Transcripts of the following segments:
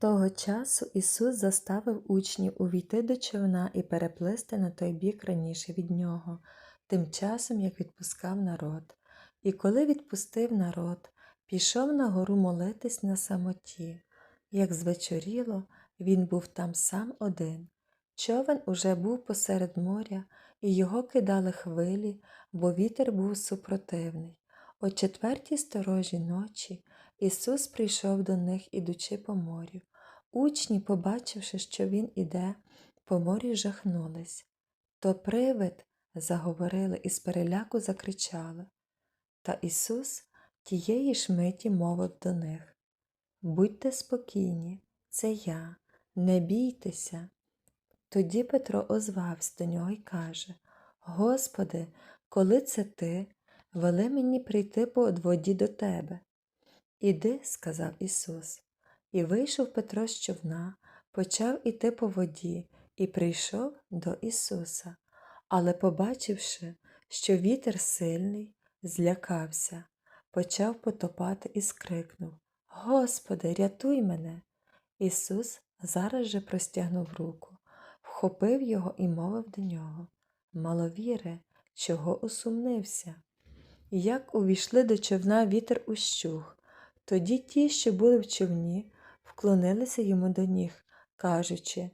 Того часу Ісус заставив учнів увійти до човна і переплисти на той бік раніше від нього, тим часом як відпускав народ. І коли відпустив народ, пішов на гору молитись на самоті. Як звечоріло, він був там сам один. Човен уже був посеред моря, і його кидали хвилі, бо вітер був супротивний. О четвертій сторожі ночі Ісус прийшов до них, ідучи по морю. Учні, побачивши, що він іде, по морі жахнулись. То привид, заговорили і з переляку закричали. Та Ісус тієї ж миті мовив до них Будьте спокійні, це я, не бійтеся. Тоді Петро озвався до нього і каже Господи, коли це ти, вели мені прийти по воді до тебе. Іди, сказав Ісус. І вийшов Петро з човна, почав іти по воді і прийшов до Ісуса. Але, побачивши, що вітер сильний, злякався, почав потопати і скрикнув Господи, рятуй мене. Ісус зараз же простягнув руку, вхопив його і мовив до нього Маловіре, чого усумнився? Як увійшли до човна вітер ущух, тоді ті, що були в човні, вклонилися йому до ніг, кажучи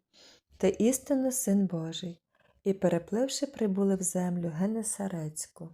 Ти істинно син Божий, і, перепливши, прибули в землю Генесарецьку.